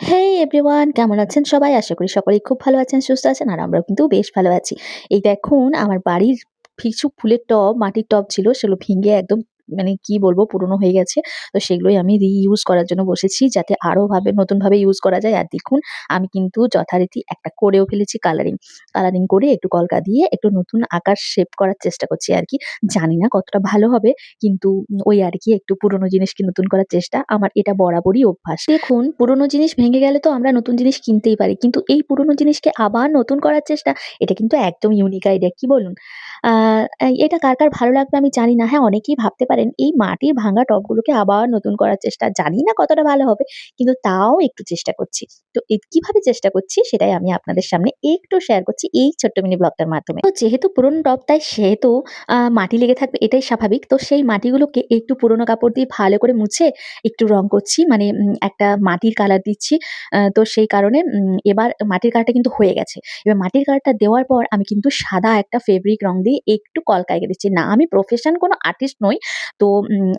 হেই everyone কেমন আছেন সবাই? আশা করি সকলেই খুব ভালো আছেন, সুস্থ আছেন আর আমরা কিন্তু বেশ ভালো আছি। এই দেখুন আমার বাড়ির কিছু ফুলের টব, মাটির টব ছিল সেগুলো ভেঙে একদম মানে কি বলব পুরনো হয়ে গেছে। তো সেগুলোই আমি রিইউজ করার জন্য বসেছি যাতে আরও ভাবে নতুনভাবে ইউজ করা যায়। আর দেখুন আমি কিন্তু যথারীতি একটা করেও ফেলেছি কালারিং। কালারিং করে একটু কলকা দিয়ে একটু নতুন আকার শেপ করার চেষ্টা করছি আর কি জানি না কতটা ভালো হবে কিন্তু ওই আর কি একটু পুরনো জিনিসকে নতুন করার চেষ্টা। আমার এটা বরাবরই অভ্যাস। দেখুন পুরনো জিনিস ভেঙে গেলে তো আমরা নতুন জিনিস কিনতেই পারি। কিন্তু এই পুরনো জিনিসকে আবার নতুন করার চেষ্টা এটা কিন্তু একদম ইউনিক আইডিয়া কি বলুন? এটা কার, কার ভালো লাগবে আমি জানি না। হ্যাঁ, অনেকেই ভাবতে পারেন এই মাটির ভাঙা টবগুলোকে আবার নতুন করার চেষ্টা। জানি না কতটা ভালো হবে, কিন্তু তাও একটু চেষ্টা করছি। তো কীভাবে চেষ্টা করছি সেটাই আমি আপনাদের সামনে একটু শেয়ার করছি এই ছোট্ট মিনি ব্লগটার মাধ্যমে। তো যেহেতু পুরনো টব, তাই সেহেতু মাটি লেগে থাকবে এটাই স্বাভাবিক। তো সেই মাটিগুলোকে একটু পুরনো কাপড় দিয়ে ভালো করে মুছে একটু রং করছি। মানে একটা মাটির কালার দিচ্ছি। তো সেই কারণে এবার মাটির কালারটা কিন্তু হয়ে গেছে। এবার মাটির কালারটা দেওয়ার পর আমি কিন্তু সাদা একটা ফেব্রিক রং দিয়ে একটু কলকা এঁকে দিচ্ছি। না, আমি প্রফেশন কোনো আর্টিস্ট নই। তো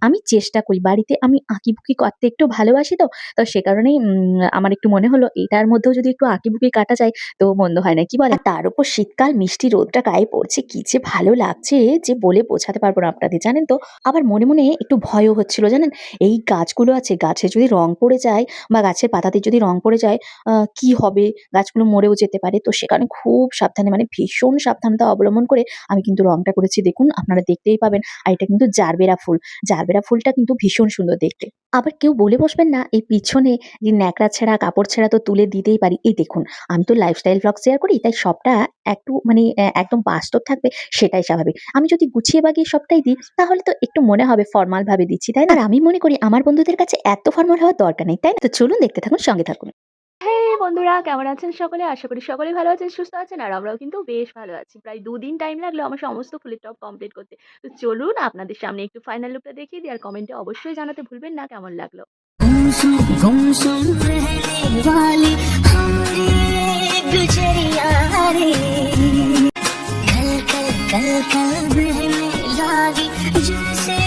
আমি চেষ্টা করি। বাড়িতে আমি আঁকিবুকি করতে একটু ভালোবাসি তো। তো সে কারণেই আমার একটু মনে হলো এটার মধ্যেও যদি একটু আঁকিবুকি কাটা যায় তো মন্দ হয় না। কি বলে তার উপর শীতকাল মিষ্টি রোদটা গায়ে পড়ছে কি যে ভালো লাগছে যে বলে বোঝাতে পারব না আপনাদের। জানেন তো? আবার মনে, মনে একটু ভয়ও হচ্ছিল জানেন? এই গাছগুলো আছে গাছে যদি রং পড়ে যায় বা গাছের পাতাতে যদি রং পড়ে যায় কি হবে? গাছগুলো মরেও যেতে পারে। তো সে কারণে খুব সাবধানে মানে ভীষণ সাবধানতা অবলম্বন করে আমি কিন্তু রংটা করেছি দেখুন আপনারা দেখতেই পাবেন। আর এটা কিন্তু জারবেরা ফুল। জারবেরা ফুলটা কিন্তু ভীষণ সুন্দর দেখতে। আবার কেউ বলে বসবেন না এই পিছনে যে ন্যাকড়া ছেঁড়া, কাপড় ছেঁড়া তো তুলে দিতেই পারি। এই দেখুন আমি তো লাইফস্টাইল ভ্লগ শেয়ার করি তাই সবটা একটু মানে একদম বাস্তব থাকবে সেটাই স্বাভাবিক। আমি যদি গুছিয়ে বাগিয়ে সবটাই দিই তাহলে তো একটু মনে হবে ফর্মাল ভাবে দিচ্ছি, তাই না? আমি মনে করি আমার বন্ধুদের কাছে এত ফর্মাল হওয়ার দরকার নেই, তাই না? তো চলুন দেখতে থাকুন, সঙ্গে থাকুন। হেই বন্ধুরা কেমন আছেন সকলে? আশা করি সকলেই ভালো আছেন, সুস্থ আছেন আর আমরাও কিন্তু বেশ ভালো আছি। প্রায় ২ দিন টাইম লাগলো আমার সমস্ত ফুলের টব কমপ্লিট করতে। তো চলুন আপনাদের সামনে একটু ফাইনাল লুকটা দেখিয়ে দিই আর কমেন্টে অবশ্যই জানাতে ভুলবেন না কেমন লাগলো। गुमसुम गुमसुम रहने वाली हमारी ये गुजरिया रे कल कल कल कल बहने लागी जैसे